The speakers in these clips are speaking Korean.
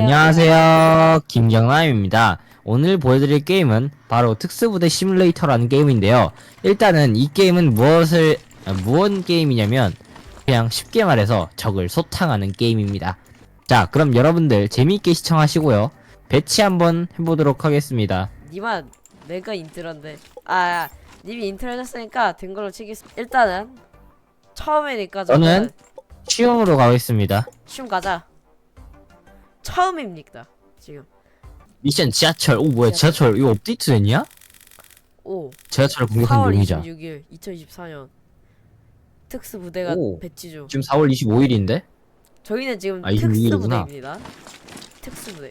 안녕하세요. 김경남입니다. 오늘 보여드릴 게임은 바로 특수부대 시뮬레이터라는 게임인데요. 일단은 이 게임은 무엇을, 아, 무언 게임이냐면, 그냥 쉽게 말해서 적을 소탕하는 게임입니다. 자, 그럼 여러분들 재미있게 시청하시고요. 배치 한번 해보도록 하겠습니다. 니만 내가 인트로인데 아 님이 인트로 해줬으니까 된 걸로 치겠습니다 일단은 처음이니까 저는 저는 쉬움으로 가겠습니다. 쉬움 가자 처음입니다 지금 미션 지하철. 오, 뭐야, 지하철. 이거 업데이트 됐냐? 오 지하철을 공격한 4월 용의자. 26일 2024년 특수 부대가 오. 배치 중 지금 4월 25일인데? 저희는 지금 아, 26일 이구나. 특수부대입니다 특수 부대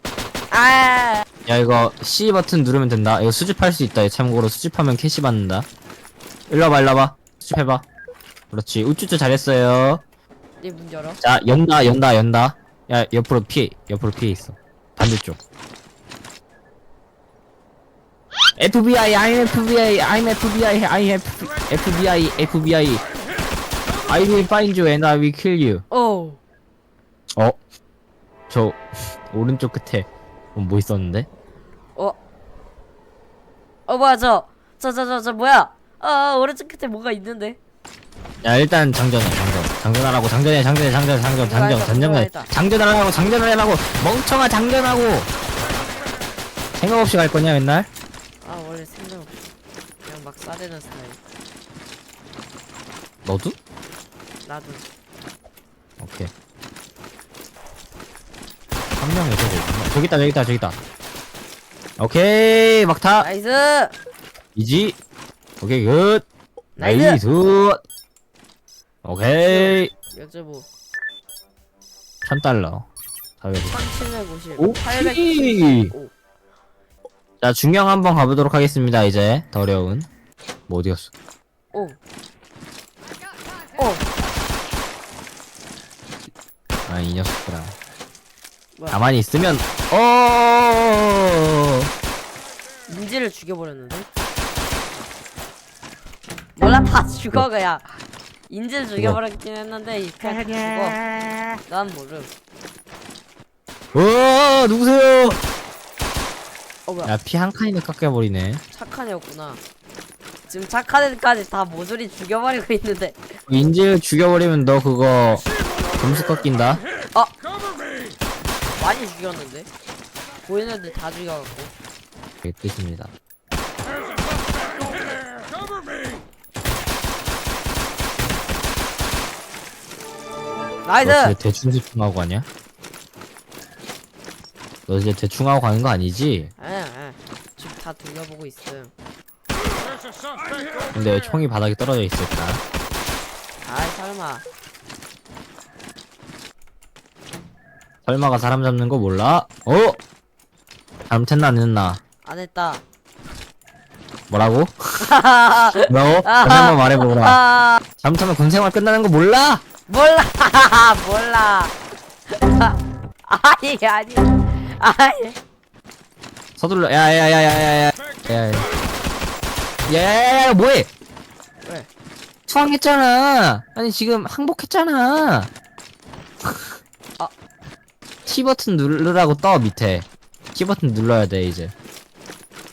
아 야 이거 C 버튼 누르면 된다 이거 수집할 수 있다 참고로 수집하면 캐시 받는다 일로 와봐 일로 와봐 수집해봐 그렇지 우쭈쭈 잘했어요 얘문 열어 자 연다 연다 연다 야 옆으로 피해 옆으로 피해 있어 반대쪽 FBI I'm FBI I'm FBI I'm FBI FBI I will find you and I will kill you 오 어? 저 오른쪽 끝에 뭐 있었는데? 어? 어 뭐야 저저 저 저 저 뭐야 아 오른쪽 끝에 뭐가 있는데 야 일단 장전해 장전. 장전하라고. 장전해 장전해 장전 장전 장전 장전해. 했다. 장전하라고 장전하라고. 멍청아 장전하고. 생각 없이 갈 거냐 맨날? 아 원래 생각 없이. 그냥 막 싸대는 스타일. 너도? 나도. 오케이. 한 명이 저기 있구나. 저기 있다 저기 있다 저기 있다. 오케이 막타. 나이스! 이지. 오케이 굿. 나이스! 나이스 오케이. 여쭤보. 1000달러. 다이어리 1750 오케이 895자 중형 한번 가보도록 하겠습니다 이제. 더 어려운. 뭐 어디 갔어? 오. 오. 아 이 녀석들아. 뭐야? 가만히 있으면 어! 인지를 죽여버렸는데? 몰라 다 죽어 그냥 인지를 죽여버렸긴 했는데 이 그냥 다 죽어. 난 모름. 어 누구세요? 어 뭐야? 야 피 한 칸이나 깎여버리네. 착한 애였구나. 지금 착한 애까지 다 모조리 죽여버리고 있는데. 인질 죽여버리면 너 그거 점수 깎인다? 많이 죽였는데? 보이는 애들 다 죽여갖고. 그게 뜻입니다 너 나이스 진짜 대충 집중하고 가냐? 너 이제 대충 하고 가는 거 아니지? 에, 에. 지금 다 돌려보고 있음 근데 왜 총이 바닥에 떨어져 있을까? 아이 설마 설마가 사람 잡는 거 몰라? 어? 잘못했나 안 했나? 안 했다 뭐라고? 뭐라고? 다시 한번 말해보라 아 잘못하면 군생활 끝나는 거 몰라? 몰라. 몰라. 아니 아니. 아니. 서둘러. 야야야야야야 야 야야야 야야야야 뭐해? 왜? 수항했잖아. 아니 지금 항복했잖아. 아. T 버튼 누르라고 떠 밑에. T 버튼 눌러야 돼 이제.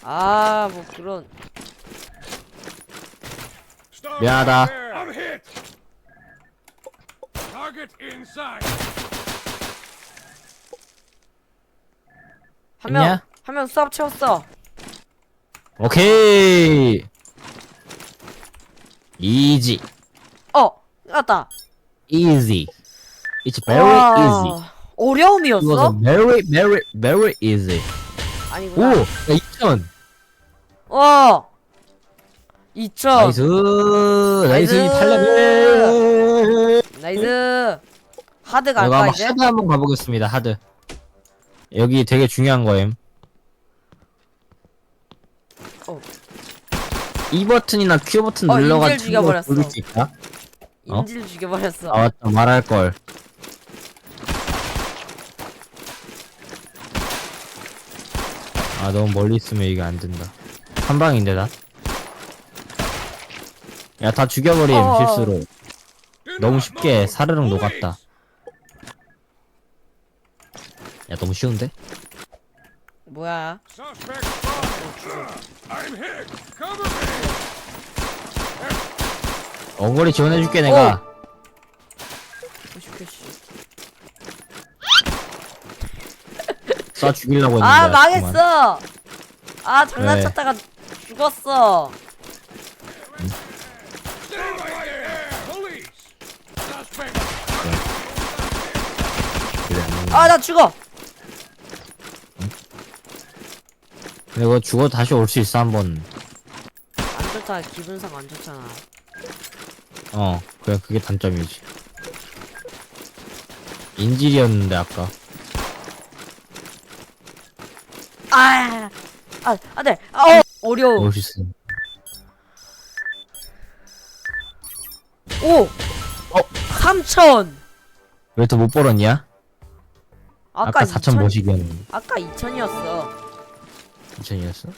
아 뭐 그런. 미안하다. Target inside. 한 명 있냐? 한 명 수압 채웠어 오케이 이지 어 맞다 easy it's very easy it was 어려움이었어? very very very easy 아니구나 오야 2천 어 2천 나이스 나이스 나이스. 8레벨 나이스 하드 내가 갈까 한번 이제? 하드 한번 가보겠습니다 하드 여기 되게 중요한 거임 어. E 버튼이나 Q 버튼 어, 눌러가지고 인질 죽여버렸어. 돌릴 수 있다 어? 인질 죽여버렸어 아 맞다 말할 걸 아 너무 멀리 있으면 이게 안 된다 한 방인데 나? 야 다 죽여버림 어. 실수로 너무 쉽게 사르륵 녹았다 야 너무 쉬운데? 뭐야? 어거리 지원해줄게 내가. 쏴 죽이려고 했는데 아. 망했어. 아 장난쳤다가 죽었어. Stay right there. Police. Suspect. 그래, 안아나 죽어. 근데 이거 죽어 다시 올 수 있어 한번 안 좋다. 기분상 안 좋잖아. 어 그래 그게 단점이지 인질이었는데 아까 아, 아, 안돼. 아, 어, 어려워. 올 수 있어 오, 어? 3천. 왜또못 벌었냐? 아까, 아까 4천 2천. 뭐씩이었는데 아까 2천이었어. 2천이었어?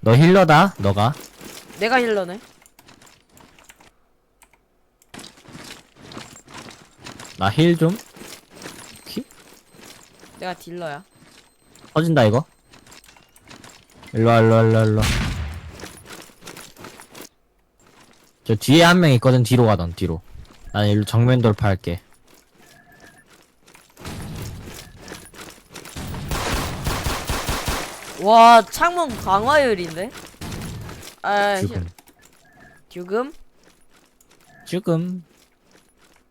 너 힐러다 너가 내가 힐러네. 나 힐 좀? 키? 내가 딜러야. 터진다 이거 일로와 일로와 일로와 일로와 저 뒤에 한 명 있거든 뒤로 가던 뒤로 난 일로 정면 돌파할게 와, 창문 강화율인데? 아, 힐- 지금? 지금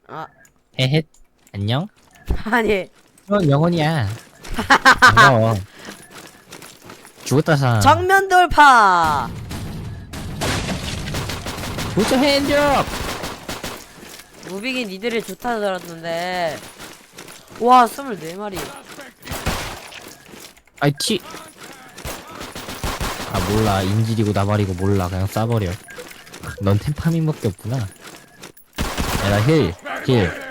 아, 헤헷 안녕 아니. 넌 영혼이야 반가워 죽었다 사 정면 돌파. 부처 핸드업 무빙이 니들이 좋다 들었는데. 와, 24마리. 아이 티. 아 몰라 인질이고 나발이고 몰라 그냥 쏴버려. 넌 템파민밖에 없구나. 야나 힐, 힐. There.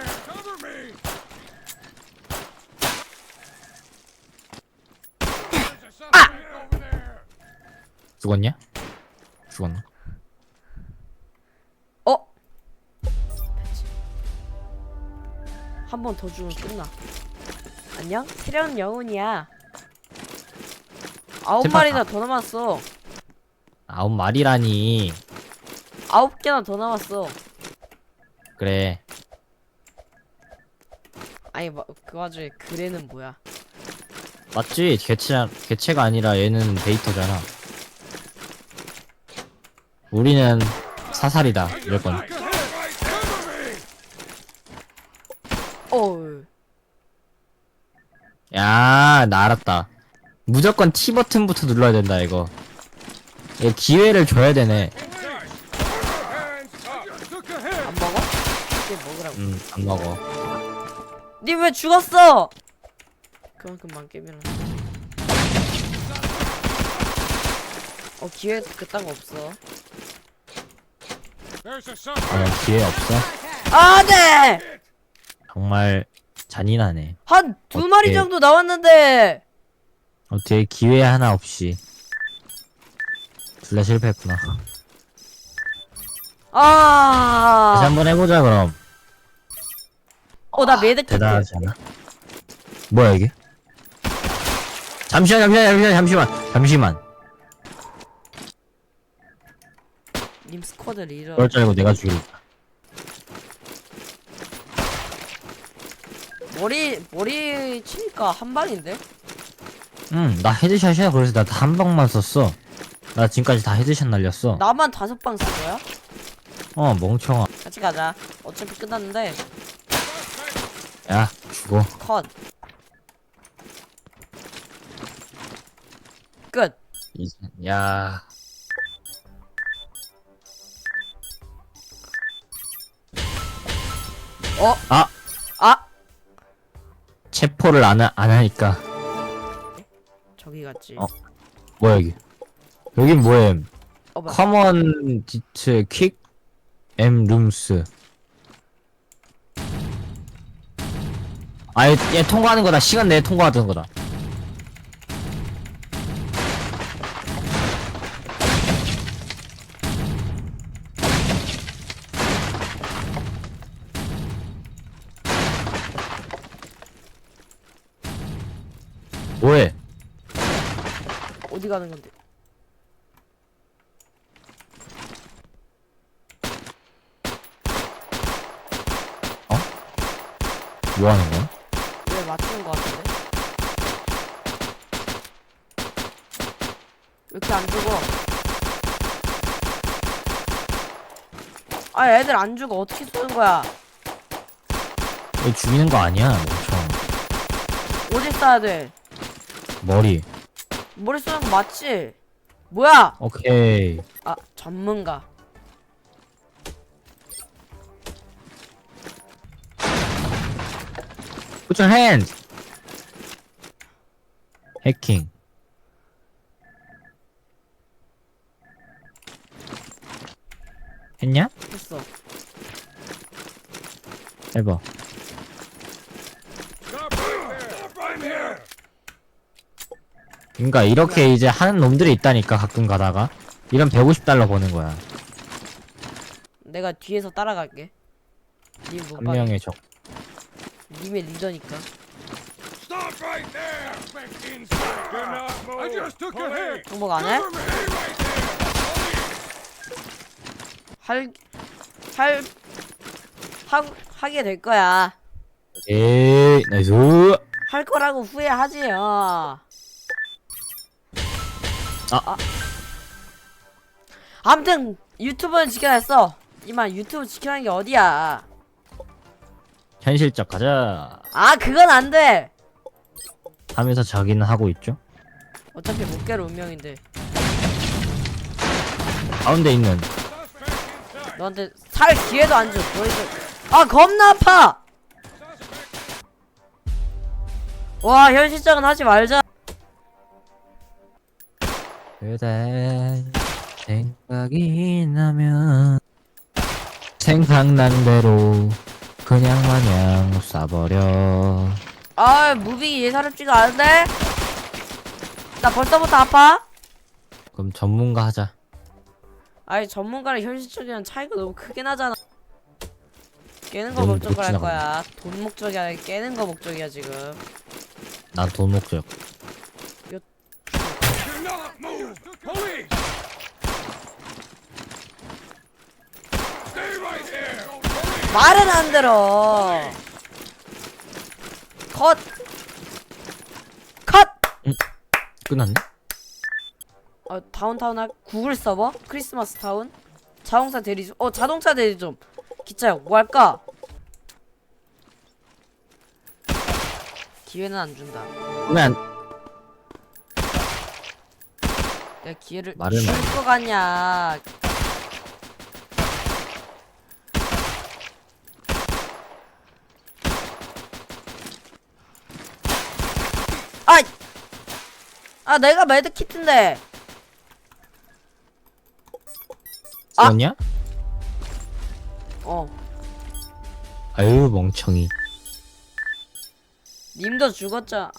죽었냐? 죽었나? 어? 한 번더 죽으면 끝나. 안녕? 새로운 영혼이야. 아홉. 마리나 더 남았어. 아홉 마리라니. 아홉 개나 더 남았어. 그래. 아니, 마- 그 와중에 그래는 뭐야? 맞지? 개체 개체가 아니라 얘는 데이터잖아. 우리는 사살이다 무조건. 어우. 야, 나 알았다. 무조건 T 버튼부터 눌러야 된다 이거. 이거 기회를 줘야 되네. 안 먹어? 이게 먹으라고. 음, 안 먹어. 니 왜 죽었어? 그만큼만 깨면. 어 기회 그딴 거 없어. 아, 기회 없어? 아 네. 정말 잔인하네. 한 두 마리. 정도 나왔는데. 어떻게 기회 하나 없이 둘 다 실패했구나. 다시 아. 한번 해보자 그럼. 어나 메드 키트. 대단하지 않아? 뭐야 이게? 잠시만 잠시만 잠시만 잠시만 잠시만. 님 스쿼드 리더. 그럴 줄 알고 내가 죽일까. 머리 머리 치니까 한 방인데? 응, 나 헤드샷이야. 그래서 나 한 방만 썼어. 나 지금까지 다 헤드샷 날렸어. 나만 다섯 방쏜 거야? 어, 멍청아. 같이 가자. 어차피 끝났는데 야, 죽어. 컷. 끝. 이- 야. 어? 아! 아 체포를 안, 하, 안 하니까. 저기 갔지. 어. 뭐야, 여기. 여긴 뭐야? 어, 뭐야. 커먼 디트 퀵 M 룸스. 아, 얘, 얘 통과하는 거다. 시간 내에 통과하던 거다. 가는 건데? 뭐 하는 거야? 왜 맞추는 거 같은데? 왜 이렇게 안 죽어? 아 애들 안 죽어 어떻게 쏘는 거야? 이거 죽이는 거 아니야, 멍청. 어디 쏴야 돼? 머리. 머리 쏘는 거 맞지? 뭐야? 오케이. 아 전문가 Put your hands. 해킹. 했냐? 했어 해봐. Stop right there. Stop right here. 그러니까 이렇게 이제 하는 놈들이 있다니까 가끔 가다가 이런 150달러 버는 거야. 내가 뒤에서 따라갈게 님한 못봐 명의 적. 님의 리더니까 Stop right there. Back inside. Do not move. I just took a hit. 정복 안 해? 할, 할, 하, 하게 될 거야. 에이, 나이스. 할 거라고 후회하지요. 아. 아 무튼 유튜브는 지켜냈어. 이만 유튜브 지켜낸 게 어디야? 현실적 가자. 아 그건 안 돼. 하면서 자기는 하고 있죠. 어차피 못 깨를 운명인데 가운데 있는. 너한테 살 기회도 안 줘. 너희들 아 겁나 아파. 와 현실적은 하지 말자. 그대 생각이 나면 생각난 대로 그냥 마냥 쏴버려. 아 무빙이 예사롭지가 않은데? 나 벌써부터 아파? 그럼 전문가 하자. 아니 전문가랑 현실적이랑 차이가 너무 크게 나잖아. 깨는 거 너무 목적으로 할못 거야. 돈 목적이 아니라 깨는 거 목적이야 지금. 난 돈 목적 not move. Police. Stay right. Police. 말은 안 들어 컷! 컷! 끝났네? 어, 다운타운 할 구글 서버? 크리스마스 타운? 자동차 대리점 어 자동차 대리점 기차역 뭐 할까? 기회는 안 준다 그러 면 내가 기회를 안줄거 같냐? 아! 아 내가 매드키트인데. 아! 죽었냐? 어. 아유 멍청이. 님도 죽었잖아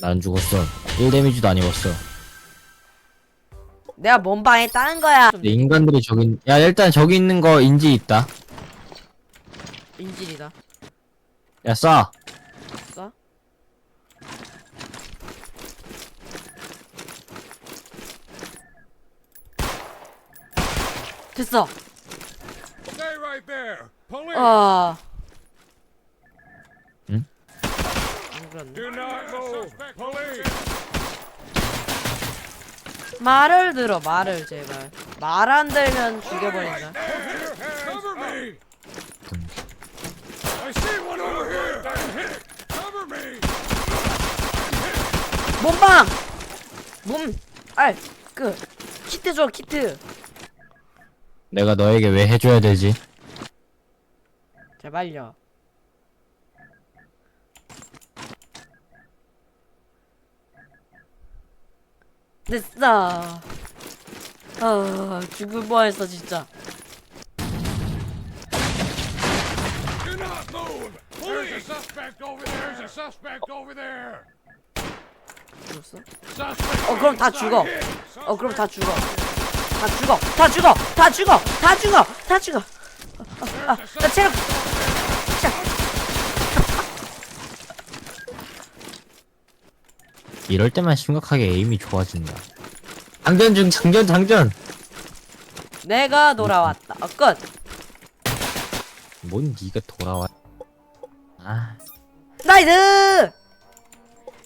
난 죽었어. 1 데미지도 안 입었어 내가 뭔 방에 따는 거야 근데 인간들이 저기 야 일단 저기 있는 거 인지 있다 인질이다 야 쏴! 쏴? 됐어 Stay right there. Police. 아 응? 안 그렇네 Do not move. Police. 말을 들어 말을 제발 말 안 들면 죽여버린다. Cover me. 몸방 몸알 그 키트 줘 키트 내가 너에게 왜 해줘야 되지? 제발요 됐어 아 죽을 뻔했어 진짜. 죽었어? 어 그럼 다 죽어. 어 그럼 다 죽어 다 죽어 다 죽어 다 죽어 다 죽어 다 죽어 아, 나 체력 이럴 때만 심각하게 에임이 좋아진다. 장전 중 장전 장전. 내가 돌아왔다. 어, 끝. 뭔 니가 돌아와? 아 나이스!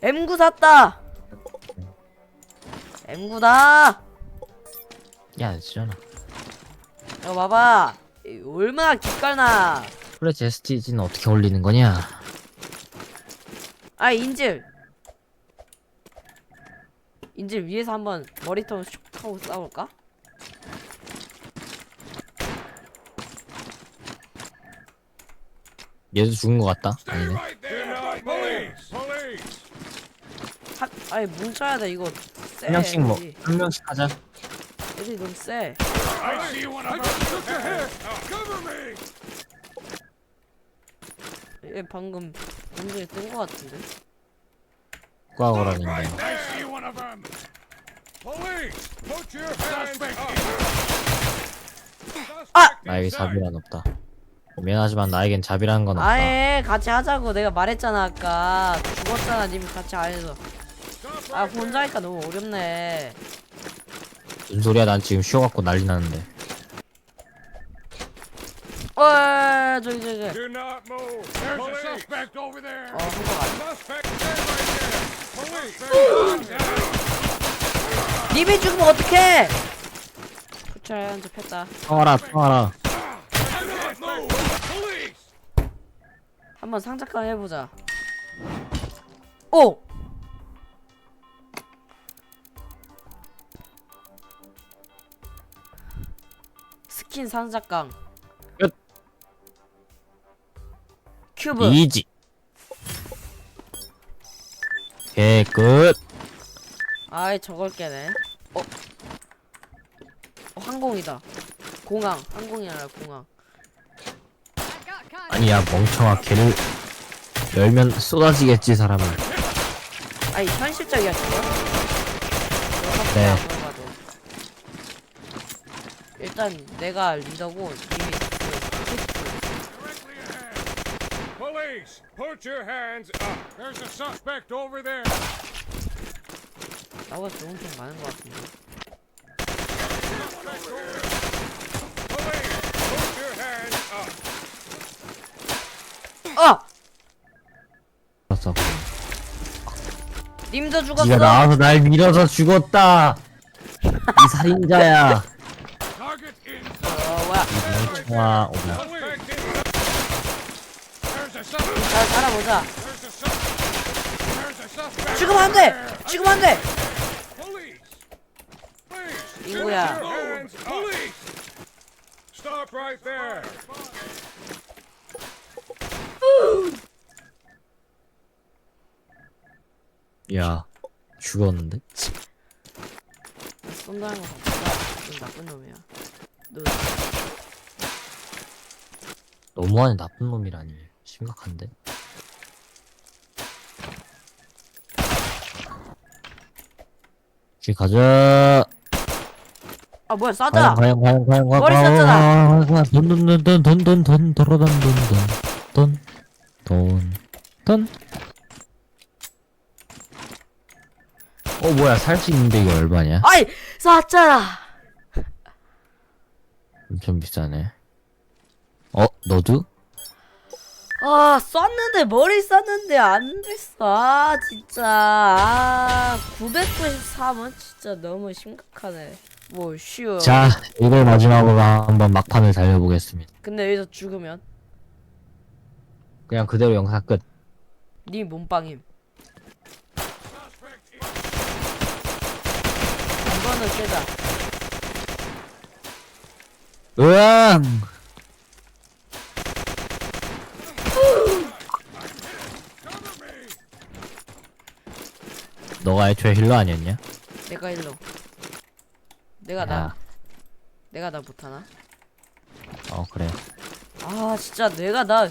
M9 샀다. M9다. 야, 지연아. 이거 봐봐. 이 얼마나 기깔나. 플래시 STG는 어떻게 올리는 거냐? 아 인질. 인질 위에서 한번 머리통 슉 하고 싸울까? 얘도 죽은 것 같다. 아니네. 하, 아니 뭉쳐야 돼 이거. 세. 한 명씩 뭐, 애들이. 한 명씩 하자. 애들이 너무 세. 얘 방금 공중에 뜬거 같은데. Up. Suspect 나에게. 자비란 없다. 미안하지만 나에겐 자비라는 건 없다. 아예 같이 하자고 내가 말했잖아 아까 죽었잖아 님 같이 안 해서 아 혼자 하니까 너무 어렵네 무슨 소리야? 난 지금 쉬어갖고 난리 나는데. 어 저기 저기. 어 한거 같 님이 죽으면 어떡해 포철 한접 했다 청하라, 청하라. Do not move. Police. 한번 상작강 해보자 오! 스킨 상작강 끝. 큐브 이지. 끝. 아이 저걸 깨네 어? 어 항공이다 공항 항공이 아니라 공항 아니야 멍청아 걔를 열면 쏟아지겠지 사람은. 아니 현실적이야 저거? 네. 일단 내가 리더고 Directly Police, put your hands up. There's a suspect over there. 좋은 편 많은 것 같은데 Police, put your hands up. 아! 죽었어. 님도 죽었어 네가 나와서 날 밀어서 죽었다. 이 살인자야. Target in. 어 뭐야 멍청아. 오마. Suspect in. There's a suspect. 잘 살아보자 안돼! 안돼! 인구야. Your hands up. Police. Stop right there. 야 죽었는데? 쏜다는 거좀 나쁜 놈이야 너 너무하네 나쁜 놈이라니. 심각한데? 지 가자. 아 뭐야 싸자! 과연 과연 과연 과연 머리 썼잖아. 돈돈 돈 돈 돈 돈돈 돈돈돈돈돈 돈 돈 돈. 어 뭐야 살 수 있는데 이게 얼마냐? 아이! 쌌잖아! 엄청 비싸네. 어 너도? 아 쐈는데 머리 쐈는데 안 됐어. 아 진짜. 아 993은 진짜 너무 심각하네. 뭐 쉬워 자 이걸 마지막으로 한번 막판을 달려보겠습니다. 근데 여기서 죽으면? 그냥 그대로 영상 끝. 네 몸빵임. 이거는 세다. 으앙! 너가 애초에 힐러 아니었냐? 내가 일로 내가 나 야, 내가 나 못하나? 어 그래. 아 진짜 내가 나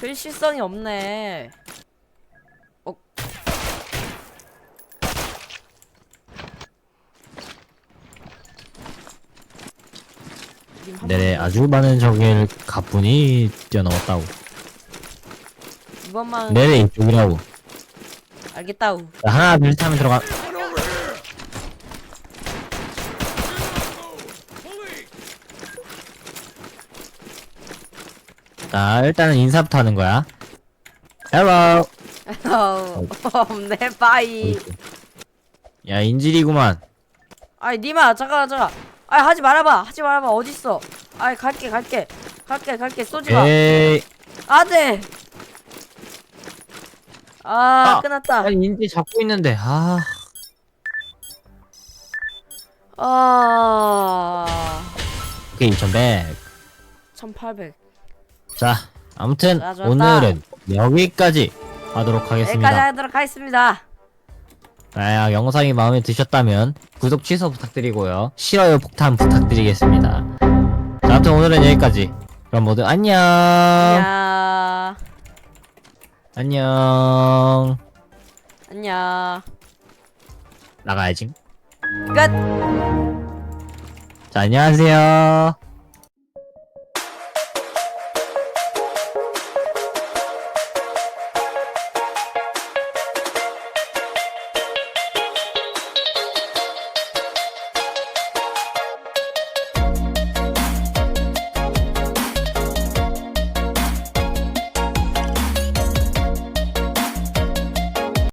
필시성이 없네 어 내래 번 아주 많은 적을 가뿐히 뛰어넘었다고. 이번만 내래 이쪽이라고. 알겠다우. 자, 하나 둘셋 하면 들어가! 자 일단은 인사부터 하는 거야 헬로 어우, 없네, 빠이. 야 인질이구만 아이, 니마, 잠깐만, 잠깐. 아이, 하지 말아봐. 하지 말아봐. 어딨어? 아이, 갈게, 갈게. 갈게, 갈게. 쏘지 마. 에이 안 돼! 아, 아, 끝났다. 아니 인질 잡고 있는데 아 아, 오케이 2100 1800. 자 아무튼 자, 좋았다. 오늘은 여기까지 하도록 여기까지 하겠습니다 하도록 하겠습니다. 아, 영상이 마음에 드셨다면 구독 취소 부탁드리고요 싫어요 폭탄 부탁드리겠습니다 자 아무튼 오늘은 여기까지 그럼 모두 안녕 안녕. 안녕 안녕. 나가야지 끝. 자 안녕하세요